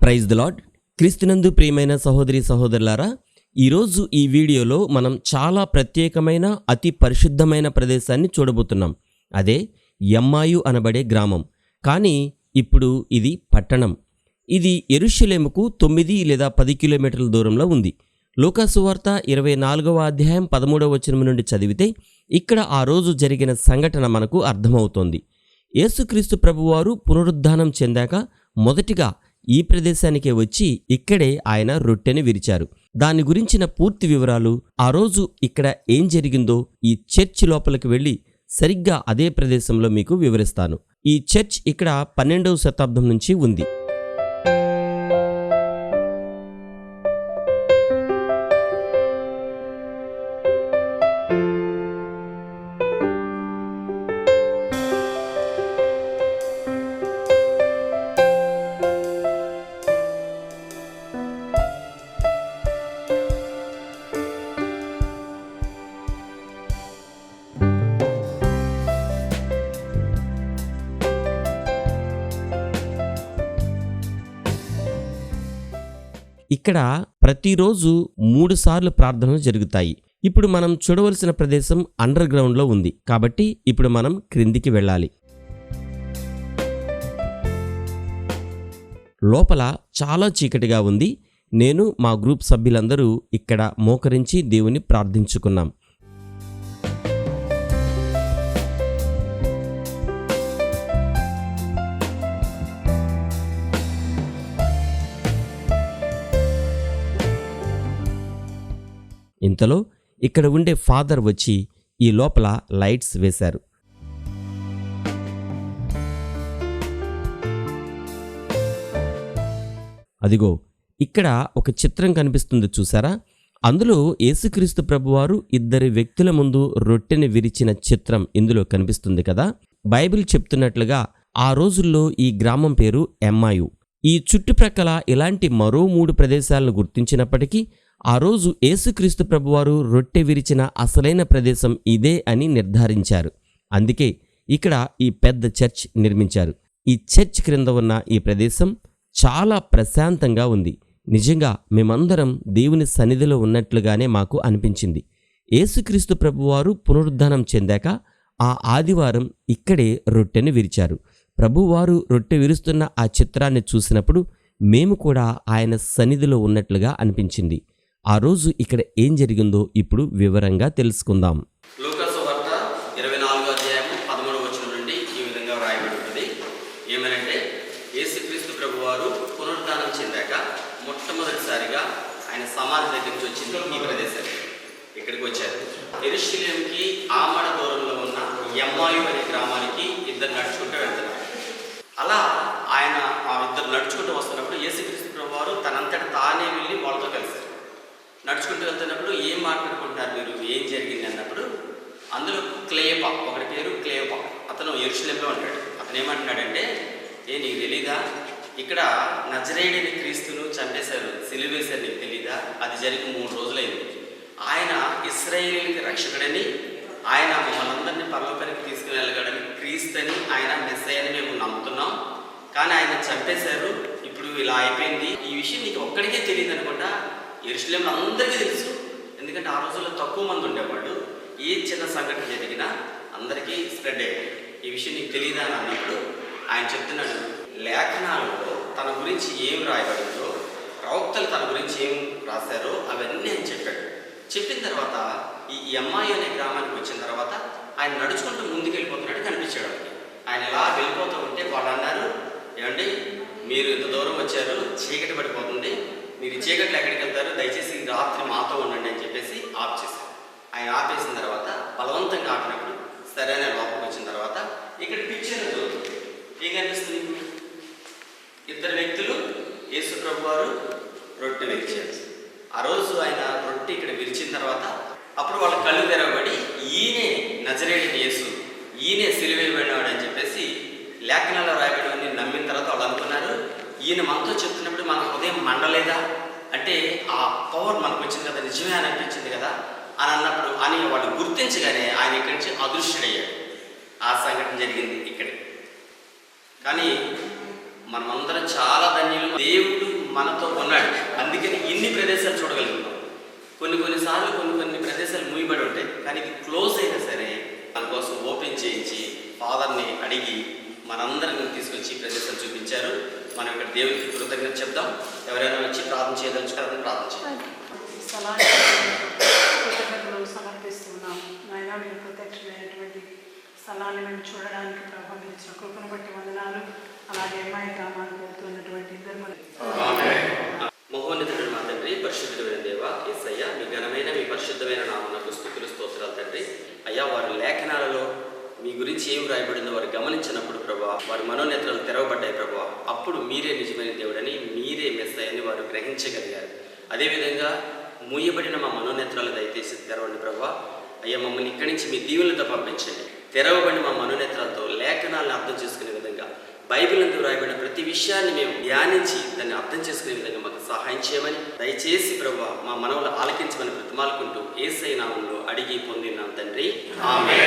Praise the lord క్రీస్తునందు ప్రియమైన సహోదరి సహోదరులారా ఈరోజు ఈ వీడియోలో మనం చాలా ప్రత్యేకమైన అతి పరిశుద్ధమైన ప్రదేశాన్ని చూడబోతున్నాం. అదే ఎమ్మాయు అనబడే గ్రామం. కానీ ఇప్పుడు ఇది పట్టణం. ఇది ఎరుషలేముకు తొమ్మిది లేదా పది కిలోమీటర్ల దూరంలో ఉంది. లోకాసువార్త ఇరవై నాలుగవ అధ్యాయం పదమూడవ వచనం నుండి చదివితే ఇక్కడ ఆ రోజు జరిగిన సంఘటన మనకు అర్థమవుతోంది. యేసుక్రీస్తు ప్రభువారు పునరుద్ధానం చెందాక మొదటిగా ఈ ప్రదేశానికే వచ్చి ఇక్కడే ఆయన రొట్టెని విరిచారు. దాని గురించిన పూర్తి వివరాలు ఆ రోజు ఇక్కడ ఏం జరిగిందో ఈ చర్చ్ లోపలికి వెళ్ళి సరిగ్గా అదే ప్రదేశంలో మీకు వివరిస్తాను. ఈ చర్చ్ ఇక్కడ పన్నెండవ శతాబ్దం నుంచి ఉంది. ఇక్కడ ప్రతిరోజు మూడు సార్లు ప్రార్థనలు జరుగుతాయి. ఇప్పుడు మనం చూడవలసిన ప్రదేశం అండర్ గ్రౌండ్లో ఉంది. కాబట్టి ఇప్పుడు మనం క్రిందికి వెళ్ళాలి. లోపల చాలా చీకటిగా ఉంది. నేను మా గ్రూప్ సభ్యులందరూ ఇక్కడ మోకరించి దేవుని ప్రార్థించుకున్నాం. ఇంతలో ఇక్కడ ఉండే ఫాదర్ వచ్చి ఈ లోపల లైట్స్ వేశారు. అదిగో ఇక్కడ ఒక చిత్రం కనిపిస్తుంది చూసారా అందులో యేసుక్రీస్తు ప్రభువారు ఇద్దరి వ్యక్తుల ముందు రొట్టెని విరిచిన చిత్రం ఇందులో కనిపిస్తుంది కదా? బైబిల్ చెప్తున్నట్లుగా ఆ రోజుల్లో ఈ గ్రామం పేరు ఎమ్మాయు. ఈ చుట్టుప్రక్కల ఇలాంటి మరో మూడు ప్రదేశాలను గుర్తించినప్పటికీ ఆ రోజు యేసుక్రీస్తు ప్రభువారు రొట్టె విరిచిన అసలైన ప్రదేశం ఇదే అని నిర్ధారించారు. అందుకే ఇక్కడ ఈ పెద్ద చర్చ్ నిర్మించారు. ఈ చర్చ్ క్రింద ఉన్న ఈ ప్రదేశం చాలా ప్రశాంతంగా ఉంది. నిజంగా మేమందరం దేవుని సన్నిధిలో ఉన్నట్లుగానే మాకు అనిపించింది. యేసుక్రీస్తు ప్రభువారు పునరుద్ధానం చెందాక ఆ ఆదివారం ఇక్కడే రొట్టెను విరిచారు. ప్రభువారు రొట్టె విరుస్తున్న ఆ చిత్రాన్ని చూసినప్పుడు మేము కూడా ఆయన సన్నిధిలో ఉన్నట్లుగా అనిపించింది. ఆ రోజు ఇక్కడ ఏం జరిగిందో ఇప్పుడు వివరంగా తెలుసుకుందాం. లూకాసు వార్త ఇరవై నాలుగో అధ్యాయం పదమూడవ వచనం నుండి ఈ విధంగా వ్రాయబడి ఉంటుంది ఏమనంటే యేసుక్రీస్తు ప్రభు వారు పునరుద్ధానం చెందాక మొట్టమొదటిసారిగా ఆయన సమాధి దగ్గర నుంచి వచ్చింది ఈ ప్రదేశం ఇక్కడికి వచ్చారు. ఎరుషులేంకి ఆమడ దూరంలో ఉన్న ఎమ్మాయు అనే గ్రామానికి ఇద్దరు నడుచుకుంటూ వెళ్తున్నారు. అలా ఆయన ఆ ఇద్దరు నడుచుకుంటూ వస్తున్నప్పుడు యేసుక్రీస్తు ప్రభు వారు తనంతట తానే వెళ్ళి నడుచుకుంటూ వెళ్తున్నప్పుడు ఏం మాట్లాడుకుంటున్నారు మీరు? ఏం జరిగింది అన్నప్పుడు అందులో క్లేప ఒకటి పేరు క్లేప. అతను ఎరుషులేంలో ఉంటాడు. అతను ఏమంటున్నాడంటే ఏ నీకు తెలీదా? ఇక్కడ నజరేయుడిని క్రీస్తును చంపేశారు. సిలివేశారు నీకు తెలీదా? అది జరిగి మూడు రోజులైంది. ఆయన ఇస్రాయేలీలకి రక్షకుడని ఆయన మనందరినీ పర్లోకానికి తీసుకుని వెళ్ళగడని క్రీస్తుని ఆయన మెస్సయ్యని మేము నమ్ముతున్నాం. కానీ ఆయన చంపేశారు. ఇప్పుడు ఇలా అయిపోయింది. ఈ విషయం నీకు ఒక్కడికే తెలియదు అనుకుంటా ఎరుసలేంలో అందరికీ తెలుసు. ఎందుకంటే ఆ రోజుల్లో తక్కువ మంది ఉండేవాళ్ళు. ఏ చిన్న సంఘటన జరిగినా అందరికీ స్ప్రెడ్ అయ్యాయి. ఈ విషయం నీకు తెలియదా అని అన్నప్పుడు ఆయన చెప్తున్నాడు లేఖనాలలో తన గురించి ఏం రాయబడిందో ప్రవక్తలు తన గురించి ఏం రాశారో అవన్నీ ఆయన చెప్పాడు. చెప్పిన తర్వాత ఈ ఎంఐ అమ్మాయి అనే గ్రామానికి వచ్చిన తర్వాత ఆయన నడుచుకుంటూ ముందుకు కనిపించాడు ఆయన ఎలా వెళ్ళిపోతూ ఉంటే వాళ్ళు అన్నారు ఏమండి మీరు ఇంత దూరం వచ్చారు చీకటి పడిపోతుంది మీరు ఈ చీకట్లో ఎక్కడికి వెళ్తారు దయచేసి రాత్రి మాతో ఉండండి అని చెప్పేసి ఆఫ్ చేశారు ఆయన ఆపేసిన తర్వాత బలవంతంగా ఆపినప్పుడు సరే అని లోపలికి వచ్చిన తర్వాత ఇక్కడ పిక్చర్ ఏం కనిపిస్తుంది ఇద్దరు వ్యక్తులు యేసు ప్రభు వారు రొట్టె విరిచారు. ఆ రోజు ఆయన రొట్టె ఇక్కడ విరిచిన తర్వాత అప్పుడు వాళ్ళ కళ్ళు తెరవబడి ఈయనే నజరేడిని యేసు ఈయనే సిలువేయబడినాడు అని చెప్పేసి లేఖనాల్లో రాయబడినవన్నీ నమ్మిన తర్వాత వాళ్ళు అనుకున్నారు. ఈయన మనతో చెప్తున్నప్పుడు మన హృదయం మండలేదా? అంటే ఆ పవర్ మనకు వచ్చింది కదా నిజమే అని అనిపించింది కదా? అని అన్నప్పుడు అని వాళ్ళు గుర్తించగానే ఆయన ఇక్కడి నుంచి అదృశ్యుడయ్యాడు. ఆ సంఘటన జరిగింది ఇక్కడే. కానీ మనమందరం చాలా ధన్యులు. దేవుడు మనతో ఉన్నాడు. అందుకని ఇన్ని ప్రదేశాలు చూడగలుగుతాం కొన్ని కొన్నిసార్లు కొన్ని కొన్ని ప్రదేశాలు మూయబడి ఉంటాయి. కానీ ఇది క్లోజ్ అయినా సరే మన కోసం ఓపెన్ చేయించి ఫాదర్ని అడిగి మనందరిని తీసుకొచ్చి ఈ ప్రదేశాలు చూపించారు. మనం ఇక్కడ దేవునికి కృతజ్ఞత చెప్దాం. ఎవరైనా వచ్చి ప్రార్థన చేయదలుచుకోవాలని ప్రార్థన చేయాలి ఈ స్థలాన్ని కృతజ్ఞతలు సమర్పిస్తున్నాము నాయన మీరు ప్రత్యక్షమైనటువంటి స్థలాన్ని మేము చూడడానికి ప్రభావం ఇచ్చిన కృపను బట్టి వందనాలు. అలాగే అమ్మాయి గ్రామానికి వెళ్తున్నటువంటి ఇద్దరు మన మహోన్నతుడు మా తండ్రి పరిశుద్ధుడైన దేవ ఎస్ఐయ మీ ఘనమైన మీ పరిశుద్ధమైన నామనకు స్థుతులు స్తోత్రాలు తండ్రి. అయ్యా వారి లేఖనాలలో మీ గురించి ఏం రాయబడిందో వారు గమనించినప్పుడు ప్రభా వారి మనోనేత్రాలు తెరవబడ్డాయి ప్రభా. అప్పుడు మీరే నిజమైన దేవుడని మీరే మెస్సయ్యని వారు గ్రహించగలిగారు. అదేవిధంగా మూయబడిన మా మనోనేత్రాలు దయచేసి తెరవండి ప్రభా. అయ్యా మమ్మల్ని ఇక్కడి నుంచి మీ దీవులతో పంపించండి. తెరవబడి మా మనోనేత్రాలతో లేఖనాలను అర్థం చేసుకునే విధంగా బైబిల్ నందు రాయబడిన ప్రతి విషయాన్ని మేము ధ్యానించి దాన్ని అర్థం చేసుకునే విధంగా మాకు సహాయం చేయమని దయచేసి ప్రభు మా మనవులు ఆలకించమని బ్రతిమాలుకుంటూ ఏసై నామంలో అడిగి పొందినాం తండ్రి. ఆమె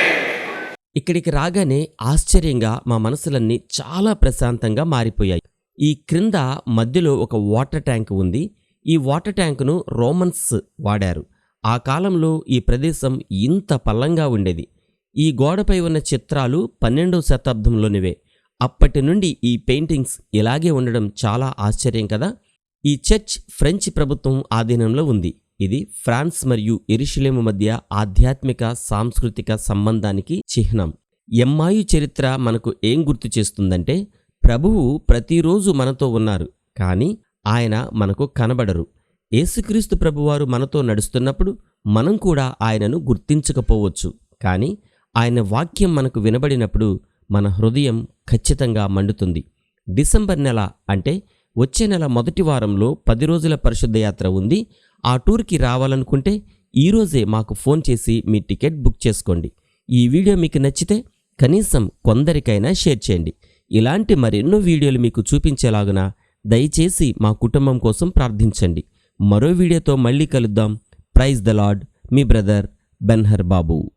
ఇక్కడికి రాగానే ఆశ్చర్యంగా మా మనసులన్నీ చాలా ప్రశాంతంగా మారిపోయాయి. ఈ క్రింద మధ్యలో ఒక వాటర్ ట్యాంక్ ఉంది. ఈ వాటర్ ట్యాంకును రోమన్స్ వాడారు. ఆ కాలంలో ఈ ప్రదేశం ఇంత పల్లంగా ఉండేది. ఈ గోడపై ఉన్న చిత్రాలు పన్నెండవ శతాబ్దంలోనివే. అప్పటి నుండి ఈ పెయింటింగ్స్ ఇలాగే ఉండడం చాలా ఆశ్చర్యం కదా? ఈ చర్చ్ ఫ్రెంచ్ ప్రభుత్వం ఆధీనంలో ఉంది. ఇది ఫ్రాన్స్ మరియు ఎరుషులేము మధ్య ఆధ్యాత్మిక సాంస్కృతిక సంబంధానికి చిహ్నం. ఎమ్మాయు చరిత్ర మనకు ఏం గుర్తు చేస్తుందంటే ప్రభువు ప్రతిరోజు మనతో ఉన్నారు కానీ ఆయన మనకు కనబడరు. యేసుక్రీస్తు ప్రభువారు మనతో నడుస్తున్నప్పుడు మనం కూడా ఆయనను గుర్తించకపోవచ్చు. కానీ ఆయన వాక్యం మనకు వినబడినప్పుడు మన హృదయం ఖచ్చితంగా మండుతుంది. డిసెంబర్ నెల అంటే వచ్చే నెల మొదటి వారంలో పది రోజుల పరిశుద్ధ యాత్ర ఉంది. ఆ టూర్కి రావాలనుకుంటే ఈరోజే మాకు ఫోన్ చేసి మీ టికెట్ బుక్ చేసుకోండి. ఈ వీడియో మీకు నచ్చితే కనీసం కొందరికైనా షేర్ చేయండి. ఇలాంటి మరెన్నో వీడియోలు మీకు చూపించేలాగున దయచేసి మా కుటుంబం కోసం ప్రార్థించండి. మరో వీడియోతో మళ్ళీ కలుద్దాం. ప్రైజ్ ద లార్డ్ మీ బ్రదర్ బెన్హర్ బాబు